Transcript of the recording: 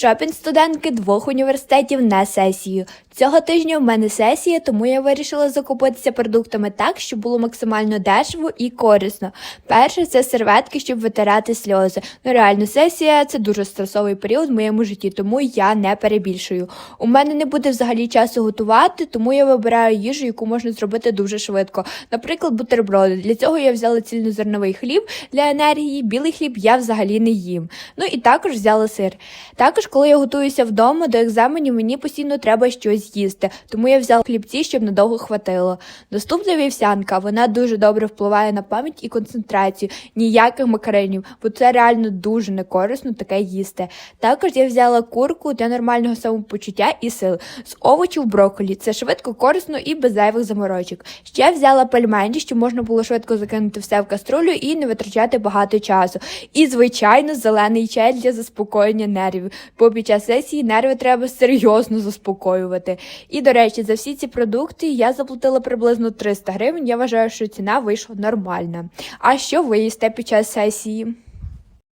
Шопінг студентки двох університетів на сесію. Цього тижня в мене сесія, тому я вирішила закупитися продуктами так, щоб було максимально дешево і корисно. Перше це серветки, щоб витирати сльози. Ну реально, сесія це дуже стресовий період в моєму житті, тому я не перебільшую. У мене не буде взагалі часу готувати, тому я вибираю їжу, яку можна зробити дуже швидко. Наприклад, бутерброди. Для цього я взяла цільнозерновий хліб для енергії. Білий хліб я взагалі не їм. Ну і також взяла сир. Також, коли я готуюся вдома до екзаменів, мені постійно треба щось їсти, тому я взяла хлібці, щоб надовго хватило. Доступна вівсянка, вона дуже добре впливає на пам'ять і концентрацію. Ніяких макаренів, бо це реально дуже некорисно таке їсти. Також я взяла курку для нормального самопочуття і сил. З овочів брокколі. Це швидко, корисно і без зайвих заморочок. Ще взяла пельмені, щоб можна було швидко закинути все в каструлю і не витрачати багато часу. І, звичайно, зелений чай для заспокоєння нервів, бо під час сесії нерви треба серйозно заспокоювати. І, до речі, за всі ці продукти я заплатила приблизно 300 гривень. Я вважаю, що ціна вийшла нормальна. А що ви їсте під час сесії?